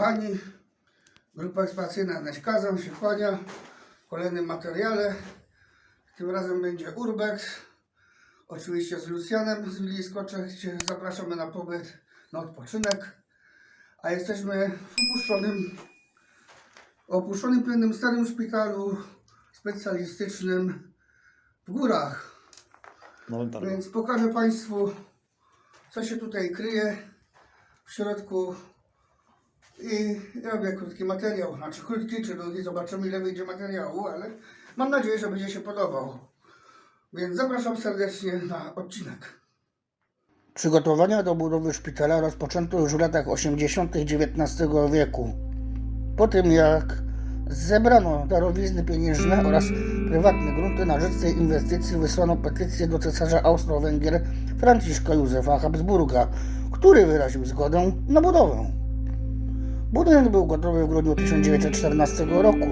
Kochani. Grupa ekspacyjna Neś Kazan się kłania w kolejnym materiale. Tym razem będzie Urbex. Oczywiście z Lucjanem z Willi Skoczek, gdzie zapraszamy na pobyt, na odpoczynek. A jesteśmy w opuszczonym, opuszczonym płynnym starym szpitalu specjalistycznym w górach. Więc pokażę Państwu, co się tutaj kryje w środku. I robię krótki materiał, znaczy krótki czy długi, zobaczymy ile wyjdzie materiału, ale mam nadzieję, że będzie się podobał. Więc zapraszam serdecznie na odcinek. Przygotowania do budowy szpitala rozpoczęto już w latach 80. XIX wieku. Po tym jak zebrano darowizny pieniężne oraz prywatne grunty na rzecz tej inwestycji wysłano petycję do cesarza Austro-Węgier Franciszka Józefa Habsburga, który wyraził zgodę na budowę. Budynek był gotowy w grudniu 1914 roku,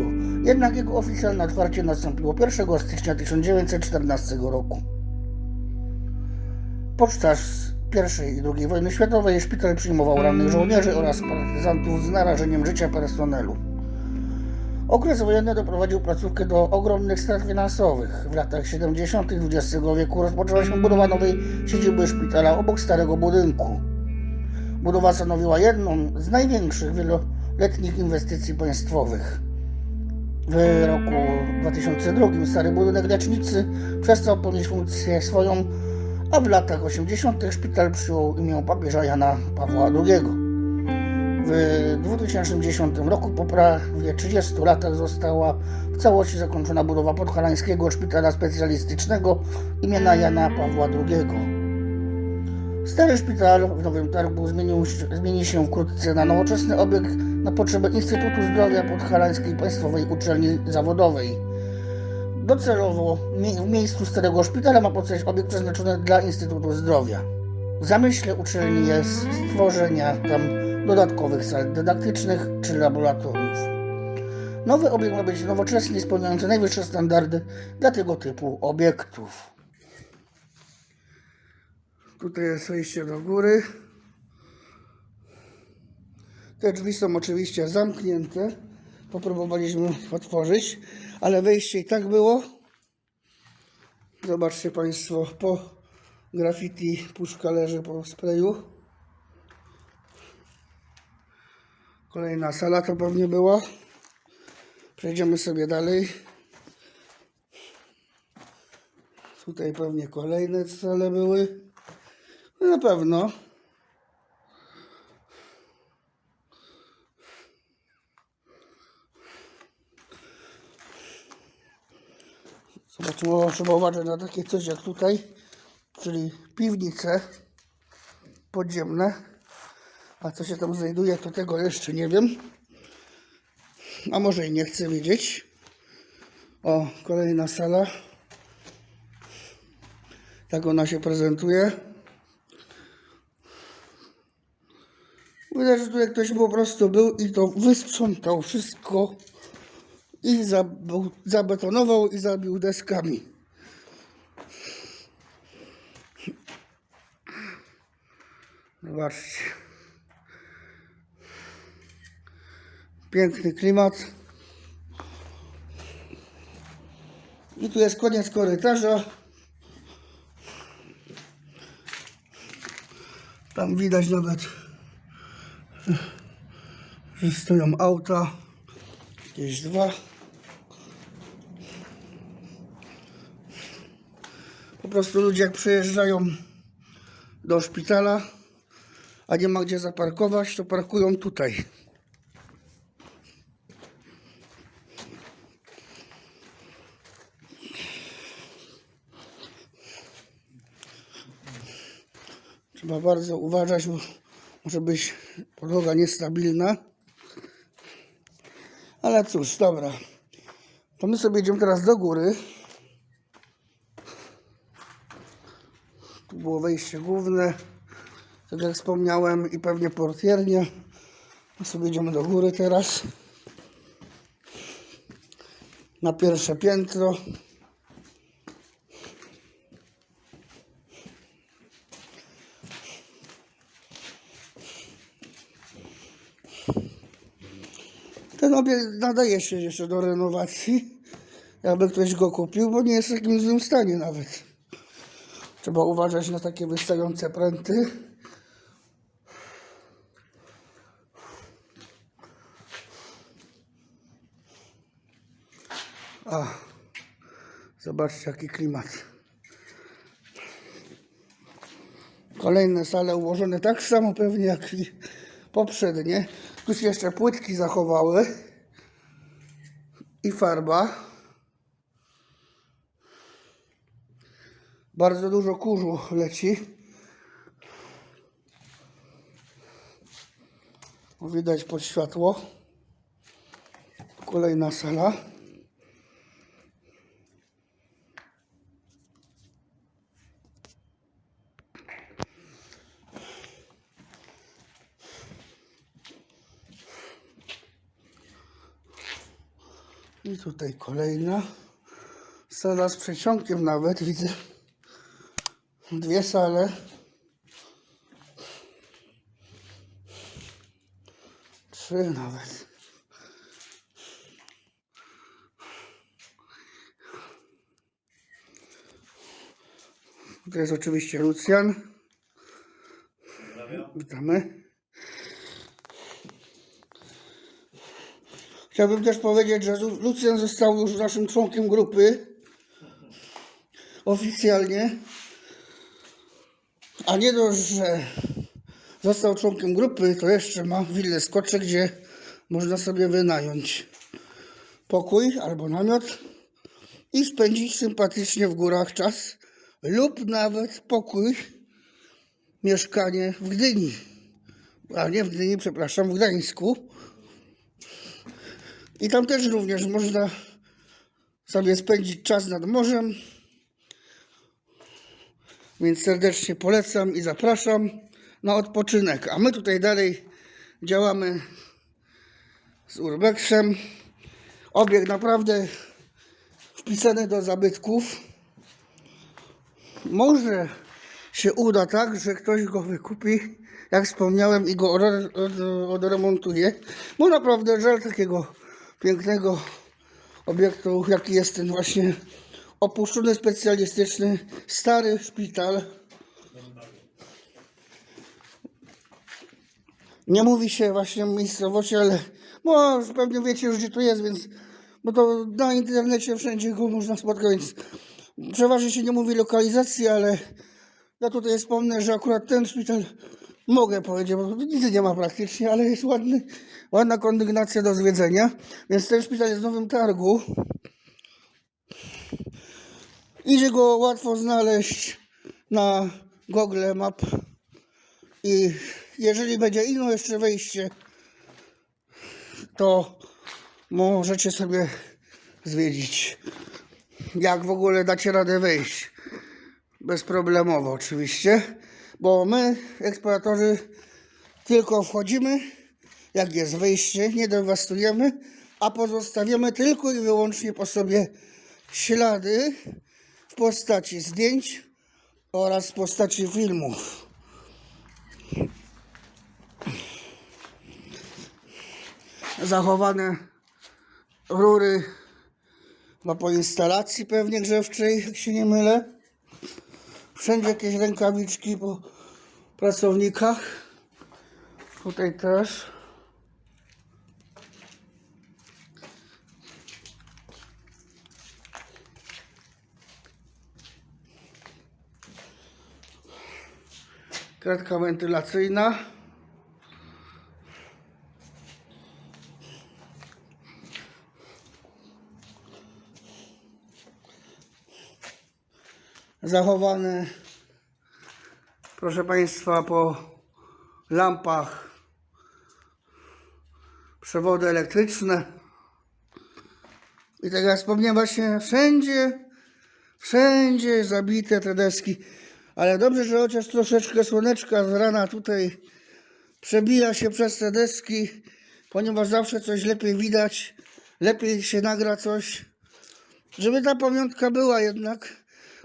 jednak jego oficjalne otwarcie nastąpiło 1 stycznia 1914 roku. Podczas I i II wojny światowej szpital przyjmował rannych żołnierzy oraz partyzantów z narażeniem życia personelu. Okres wojenny doprowadził placówkę do ogromnych strat finansowych. W latach 70. XX wieku rozpoczęła się budowa nowej siedziby szpitala obok starego budynku. Budowa stanowiła jedną z największych wieloletnich inwestycji państwowych. W roku 2002 stary budynek lecznicy przestał pełnić funkcję swoją, a w latach 80. szpital przyjął imię papieża Jana Pawła II. W 2010 roku, po prawie 30 latach, została w całości zakończona budowa podhalańskiego szpitala specjalistycznego imienia Jana Pawła II. Stary szpital w Nowym Targu zmienił, zmieni się wkrótce na nowoczesny obiekt na potrzeby Instytutu Zdrowia Podhalańskiej Państwowej Uczelni Zawodowej. Docelowo w miejscu starego szpitala ma powstać obiekt przeznaczony dla Instytutu Zdrowia. W zamyśle uczelni jest stworzenia tam dodatkowych sal dydaktycznych czy laboratoriów. Nowy obiekt ma być nowoczesny i spełniający najwyższe standardy dla tego typu obiektów. Tutaj jest wejście do góry. Te drzwi są oczywiście zamknięte. Popróbowaliśmy otworzyć, ale wejście i tak było. Zobaczcie Państwo, po graffiti puszka leży po sprayu. Kolejna sala to pewnie była. Przejdziemy sobie dalej. Tutaj pewnie kolejne sale były. No na pewno. Zobaczmy, o, trzeba uważać na takie coś jak tutaj, czyli piwnice podziemne. A co się tam znajduje, to tego jeszcze nie wiem. A może i nie chcę wiedzieć. O, kolejna sala. Tak ona się prezentuje. Widać, że tutaj ktoś po prostu był i to wysprzątał wszystko i zabetonował i zabił deskami. Zobaczcie. Piękny klimat. I tu jest koniec korytarza. Tam widać nawet, że stoją auta. Jakieś dwa. Po prostu ludzie jak przyjeżdżają do szpitala, a nie ma gdzie zaparkować, to parkują tutaj. Trzeba bardzo uważać, bo może być podłoga niestabilna. Ale cóż, dobra. To my sobie idziemy teraz do góry. Tu było wejście główne, tak jak wspomniałem, i pewnie portiernia. My sobie idziemy do góry teraz. Na pierwsze piętro. Obiekt nadaje się jeszcze do renowacji, jakby ktoś go kupił, bo nie jest w takim złym stanie nawet. Trzeba uważać na takie wystające pręty. A, zobaczcie jaki klimat. Kolejne sale ułożone tak samo pewnie jak i poprzednie. Tu się jeszcze płytki zachowały i farba. Bardzo dużo kurzu leci. Widać pod światło. Kolejna sala. I tutaj kolejna sala z przeciągiem nawet widzę. Dwie sale. Trzy nawet. To jest oczywiście Lucjan. Witamy. Chciałbym też powiedzieć, że Lu- Lucjan został już naszym członkiem grupy. Oficjalnie. A nie dość, że został członkiem grupy, to jeszcze ma willę Skocze, gdzie można sobie wynająć pokój albo namiot i spędzić sympatycznie w górach czas lub nawet pokój, mieszkanie w Gdyni. A nie w Gdyni, przepraszam, w Gdańsku. I tam też również można sobie spędzić czas nad morzem. Więc serdecznie polecam i zapraszam na odpoczynek. A my tutaj dalej działamy z Urbexem. Obiekt naprawdę wpisany do zabytków. Może się uda tak, że ktoś go wykupi, jak wspomniałem, i go odremontuje. Bo naprawdę żal takiego pięknego obiektu, jaki jest ten właśnie opuszczony specjalistyczny stary szpital. Nie mówi się właśnie miejscowości, ale no, pewnie wiecie już gdzie to jest, więc bo to na internecie wszędzie go można spotkać, więc przeważnie się nie mówi lokalizacji, ale ja tutaj wspomnę, że akurat ten szpital mogę powiedzieć, bo nic nie ma praktycznie, ale jest ładny, ładna kondygnacja do zwiedzenia, więc ten szpital jest w Nowym Targu. Idzie go łatwo znaleźć na Google Map i jeżeli będzie inne jeszcze wejście, to możecie sobie zwiedzić. Jak w ogóle dacie radę wejść. Bezproblemowo oczywiście, bo my, eksploratorzy, tylko wchodzimy, jak jest wejście, nie dewastujemy, a pozostawiamy tylko i wyłącznie po sobie ślady w postaci zdjęć oraz w postaci filmów. Zachowane rury chyba po instalacji pewnie grzewczej, jak się nie mylę. Wszędzie jakieś rękawiczki po pracownikach. Tutaj też. Kratka wentylacyjna. Zachowane, proszę Państwa, po lampach przewody elektryczne. I tak jak wspomniałem, właśnie wszędzie, wszędzie zabite te deski. Ale dobrze, że chociaż troszeczkę słoneczka z rana tutaj przebija się przez te deski, ponieważ zawsze coś lepiej widać, lepiej się nagra coś, żeby ta pamiątka była jednak,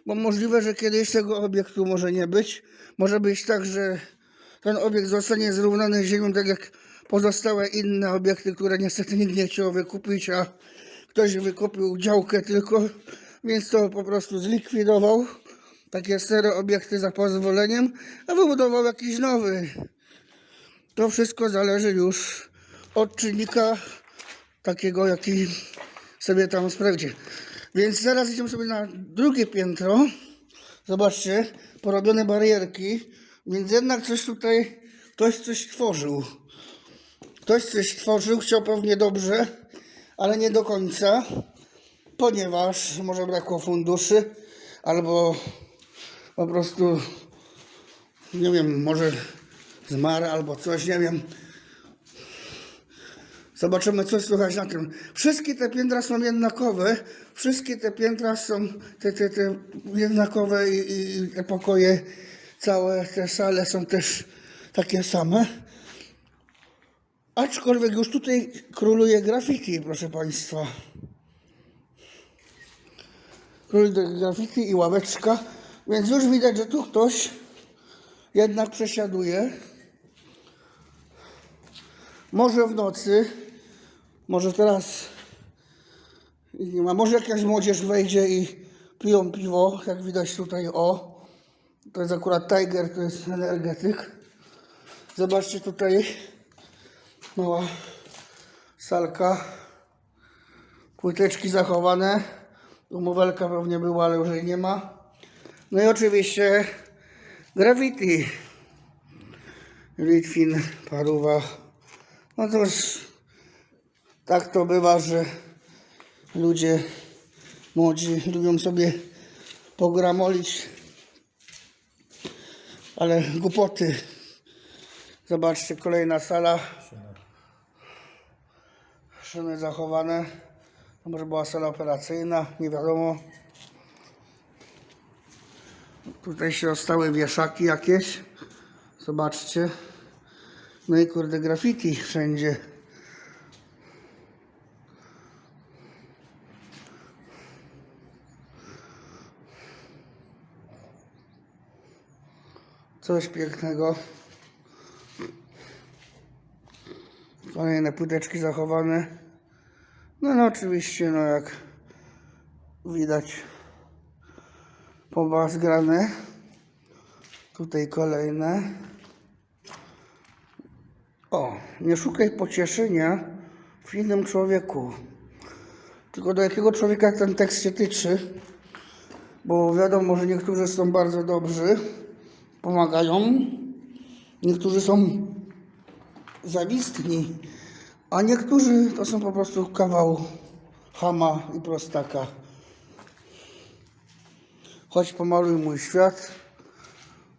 bo możliwe, że kiedyś tego obiektu może nie być. Może być tak, że ten obiekt zostanie zrównany z ziemią, tak jak pozostałe inne obiekty, które niestety nikt nie chciał wykupić, a ktoś wykupił działkę tylko, więc to po prostu zlikwidował. Takie stare obiekty za pozwoleniem, a wybudował jakiś nowy. To wszystko zależy już od czynnika takiego, jaki sobie tam sprawdzi. Więc zaraz idziemy sobie na drugie piętro. Zobaczcie, porobione barierki, więc jednak coś tutaj, ktoś coś tworzył. Ktoś coś tworzył, chciał pewnie dobrze, ale nie do końca, ponieważ może brakło funduszy, albo po prostu, nie wiem, może zmarł albo coś, nie wiem. Zobaczymy, co słychać na tym. Wszystkie te piętra są jednakowe. Wszystkie te piętra są te, te, te jednakowe i, i, te pokoje, całe te sale są też takie same. Aczkolwiek już tutaj króluje graffiti, proszę Państwa. Króluje graffiti i ławeczka, więc już widać, że tu ktoś jednak przesiaduje. Może w nocy, może teraz ma, może jakaś młodzież wejdzie i piją piwo, jak widać tutaj, o. To jest akurat Tiger, to jest energetyk. Zobaczcie tutaj, mała salka, płyteczki zachowane, umowelka pewnie była, ale już jej nie ma. No i oczywiście graffiti. Litwin, paruwa. No to już tak to bywa, że ludzie młodzi lubią sobie pogramolić, ale głupoty. Zobaczcie, kolejna sala. Szyny zachowane. Może była sala operacyjna, nie wiadomo. Tutaj się ostały wieszaki jakieś. Zobaczcie. No i kurde graffiti wszędzie. Coś pięknego. Kolejne płyteczki zachowane. No, no oczywiście, no jak widać, pomba zgrane. Tutaj kolejne. O, nie szukaj pocieszenia w innym człowieku. Tylko do jakiego człowieka ten tekst się tyczy? Bo wiadomo, że niektórzy są bardzo dobrzy, pomagają, niektórzy są zawistni, a niektórzy to są po prostu kawał chama i prostaka. Choć pomaluj mój świat.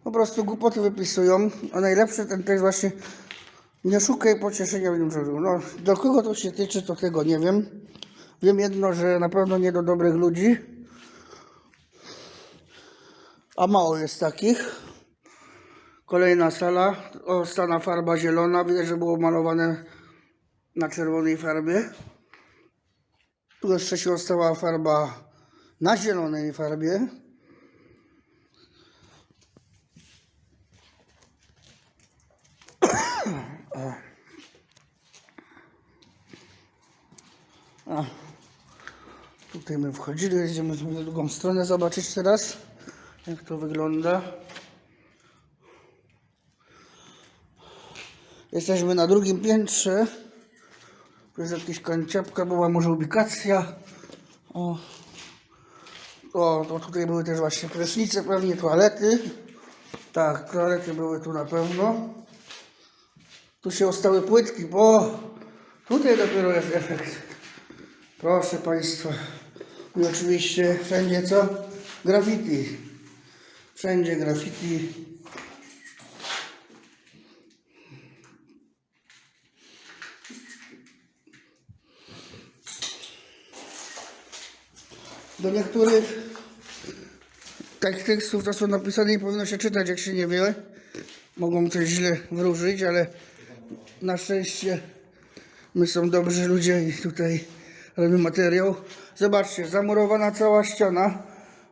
Po prostu głupoty wypisują, a najlepszy ten tekst właśnie nie szukaj pocieszenia w innym człowieku. No, do kogo to się tyczy, to tego nie wiem. Wiem jedno, że na pewno nie do dobrych ludzi. A mało jest takich. Kolejna sala. Ostana farba zielona. Widać, że było malowane na czerwonej farbie. Tu jeszcze się ostała farba na zielonej farbie. A, tutaj my wchodzili, jedziemy na drugą stronę zobaczyć teraz, jak to wygląda. Jesteśmy na drugim piętrze. Tu jest jakaś kanciapka, była może ubikacja. O. o, to tutaj były też właśnie prysznice, pewnie toalety. Tak, toalety były tu na pewno. Tu się ostały płytki, bo tutaj dopiero jest efekt. Proszę Państwa. I oczywiście wszędzie co? Graffiti. Wszędzie graffiti. Do niektórych tak tekstów to są napisane i powinno się czytać, jak się nie wie. Mogą coś źle wróżyć, ale na szczęście my są dobrzy ludzie i tutaj robimy materiał. Zobaczcie, zamurowana cała ściana,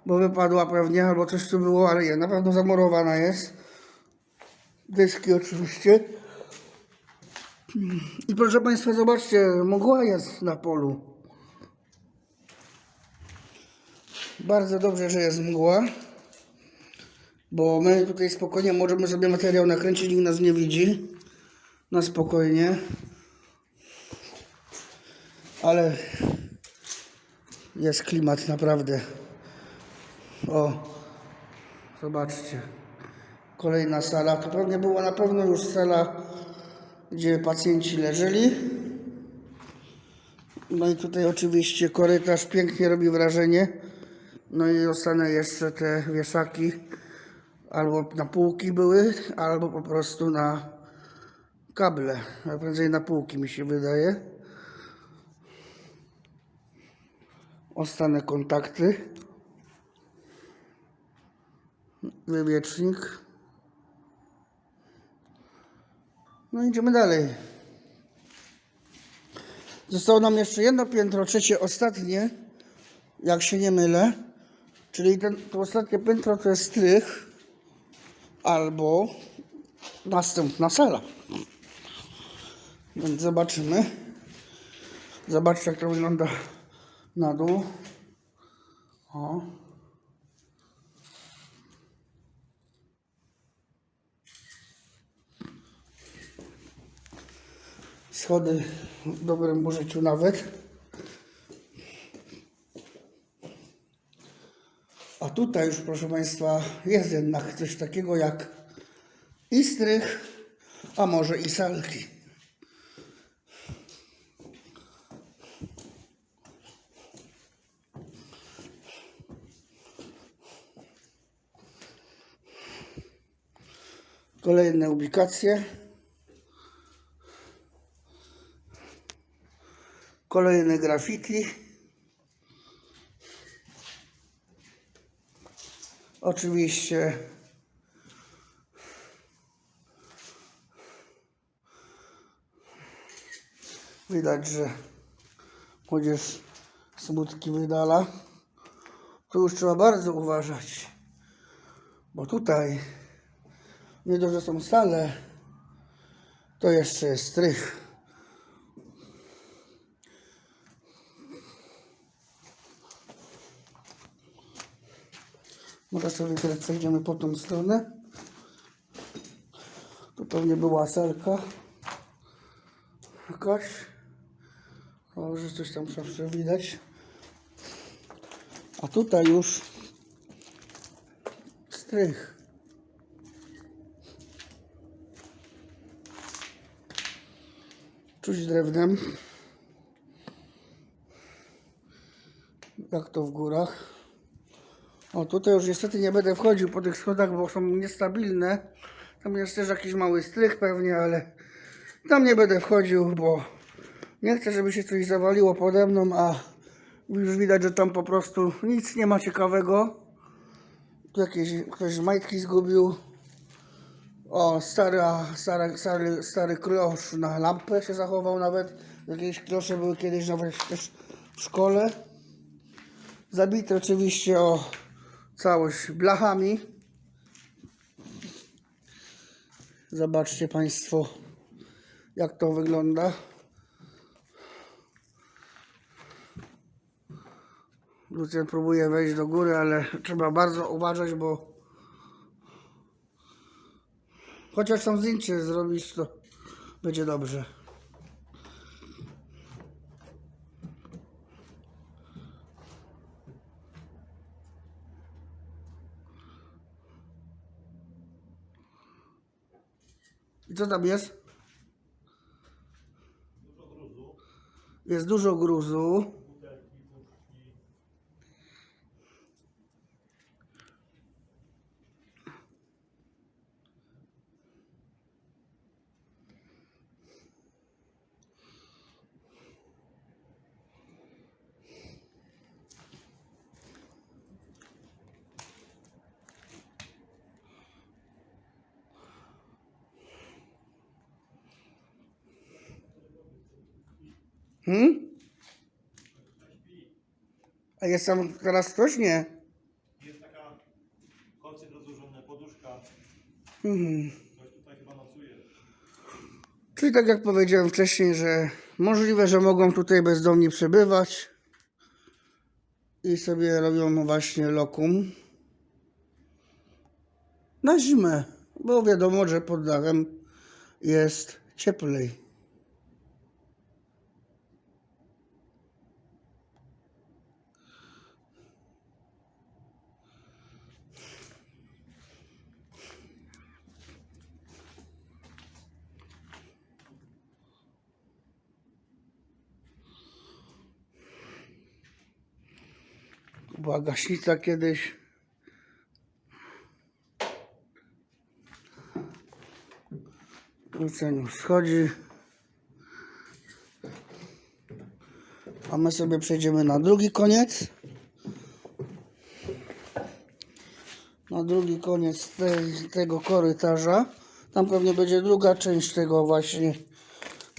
bo wypadła pewnie, albo coś tu było, ale nie, na pewno zamurowana jest. Dyski oczywiście. I proszę Państwa, zobaczcie, mgła jest na polu. Bardzo dobrze, że jest mgła, bo my tutaj spokojnie możemy sobie materiał nakręcić, nikt nas nie widzi. Na spokojnie. Ale jest klimat naprawdę. O, zobaczcie. Kolejna sala. To pewnie była na pewno już sala, gdzie pacjenci leżeli. No i tutaj oczywiście korytarz pięknie robi wrażenie. No i dostanę jeszcze te wieszaki. Albo na półki były, albo po prostu na kable. A prędzej na półki mi się wydaje. Ostane kontakty. Wywiecznik. No idziemy dalej. Zostało nam jeszcze jedno piętro, trzecie, ostatnie, jak się nie mylę. Czyli ten, to ostatnie piętro to jest strych albo następna sala. Więc zobaczymy. Zobaczcie, jak to wygląda na dół. O. Schody w dobrym użyciu nawet. A tutaj już, proszę Państwa, jest jednak coś takiego jak i strych, a może i salki. Kolejne ubikacje. Kolejne grafiki. Oczywiście widać, że młodzież smutki wydala. Tu już trzeba bardzo uważać, bo tutaj nie dość, że są sale, to jeszcze jest strych. Może sobie teraz przejdziemy po tą stronę. Tu pewnie była selka. Jakaś. O, że coś tam zawsze widać. A tutaj już strych. Czuć drewnem. Jak to w górach. O, tutaj już niestety nie będę wchodził po tych schodach, bo są niestabilne. Tam jest też jakiś mały strych pewnie, ale tam nie będę wchodził, bo nie chcę, żeby się coś zawaliło pode mną, a już widać, że tam po prostu nic nie ma ciekawego. Tu jakieś ktoś majtki zgubił. O, stara, stary, stary, stary klosz na lampę się zachował nawet. Jakieś klosze były kiedyś nawet też w szkole. Zabite oczywiście o całość blachami. Zobaczcie Państwo, jak to wygląda. Lucjan próbuje wejść do góry, ale trzeba bardzo uważać, bo chociaż tam zdjęcie zrobić, to będzie dobrze. I co tam jest? Jest dużo gruzu. A jest tam teraz ktoś? Nie. Jest taka kolczyk rozłożony, poduszka. Mhm. Ktoś tutaj chyba nocuje. Czyli tak jak powiedziałem wcześniej, że możliwe, że mogą tutaj bezdomni przebywać i sobie robią właśnie lokum na zimę, bo wiadomo, że pod dachem jest cieplej. Była gaśnica kiedyś. Luceniusz schodzi. A my sobie przejdziemy na drugi koniec. Na drugi koniec tej, tego korytarza. Tam pewnie będzie druga część tego właśnie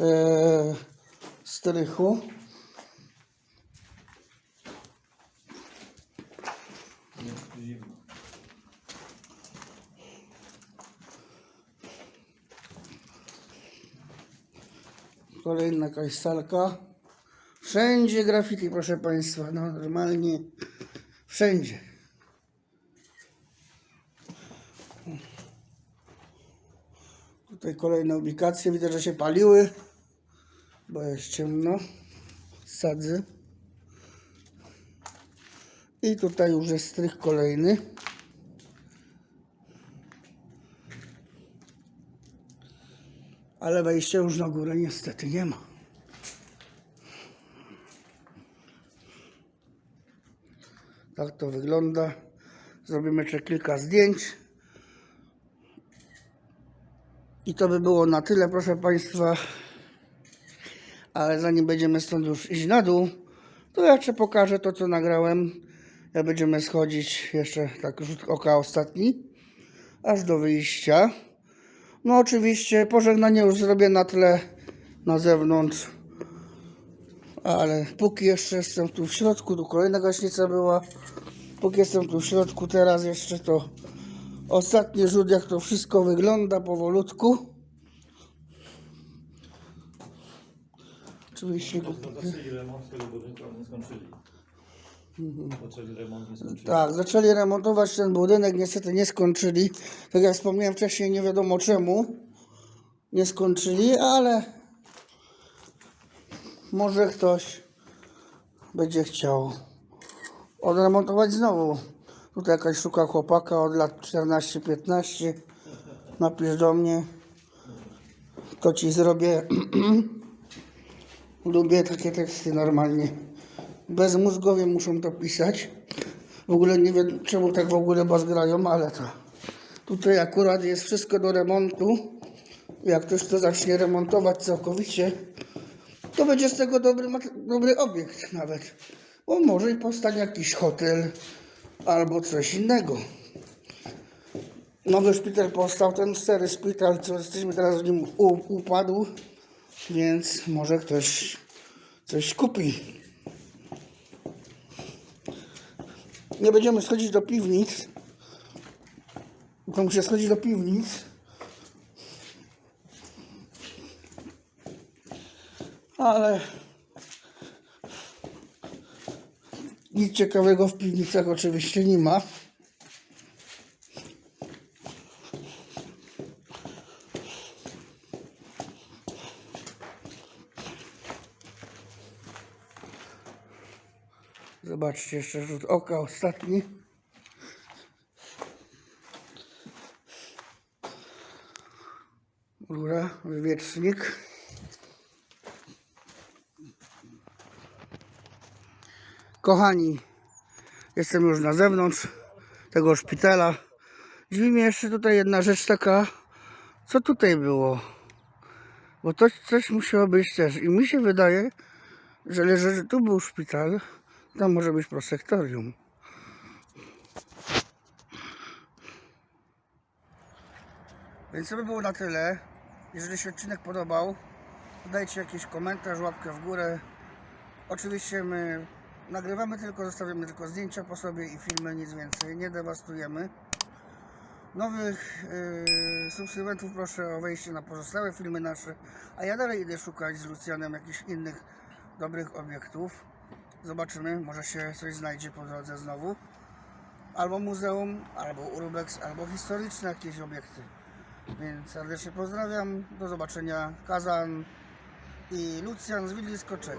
e, strychu. Kolejna jakaś salka. Wszędzie graffiti, proszę Państwa. No, normalnie wszędzie. Tutaj kolejne ubikacje. Widzę, że się paliły, bo jest ciemno. Sadzy. I tutaj już jest strych kolejny. Ale wejścia już na górę niestety nie ma. Tak to wygląda. Zrobimy jeszcze kilka zdjęć. I to by było na tyle, proszę Państwa. Ale zanim będziemy stąd już iść na dół, to ja jeszcze pokażę to, co nagrałem. Jak będziemy schodzić jeszcze tak rzut oka ostatni, aż do wyjścia. No oczywiście pożegnanie już zrobię na tle na zewnątrz. Ale póki jeszcze jestem tu w środku, tu kolejna gaśnica była. Póki jestem tu w środku teraz jeszcze to ostatni rzut jak to wszystko wygląda powolutku. Oczywiście Zaczęli remont tego budynku, nie skończyli. Zaczęli remont, nie skończyli. Tak, zaczęli remontować ten budynek, niestety nie skończyli. Tak jak wspomniałem wcześniej, nie wiadomo czemu nie skończyli, ale może ktoś będzie chciał odremontować znowu. Tutaj jakaś szuka chłopaka od lat 14-15. Napisz do mnie, to ci zrobię. Lubię takie teksty normalnie. Bezmózgowie muszą to pisać. W ogóle nie wiem czemu tak w ogóle bazgrają, ale to. Tutaj akurat jest wszystko do remontu. Jak ktoś to zacznie remontować całkowicie, to będzie z tego dobry, dobry obiekt nawet. Bo może i powstanie jakiś hotel albo coś innego. Nowy szpital powstał, ten stary szpital, co jesteśmy teraz w nim upadł, więc może ktoś coś kupi. Nie będziemy schodzić do piwnic. To muszę schodzić do piwnic. Ale nic ciekawego w piwnicach oczywiście nie ma. Zobaczcie jeszcze rzut oka ostatni. Rura, wywietrznik. Kochani, jestem już na zewnątrz tego szpitala. Dziwi mnie jeszcze tutaj jedna rzecz taka, co tutaj było. Bo to coś musiało być też. I mi się wydaje, że leży, że tu był szpital, tam może być prosektorium. Więc to by było na tyle. Jeżeli się odcinek podobał, dajcie jakiś komentarz, łapkę w górę. Oczywiście my nagrywamy tylko, zostawiamy tylko zdjęcia po sobie i filmy, nic więcej. Nie dewastujemy. Nowych yy, subskrybentów proszę o wejście na pozostałe filmy nasze, a ja dalej idę szukać z Lucjanem jakichś innych dobrych obiektów. Zobaczymy, może się coś znajdzie po drodze znowu. Albo muzeum, albo urbex, albo historyczne jakieś obiekty. Więc serdecznie pozdrawiam, do zobaczenia. Kazan i Lucjan z Willi Skoczek.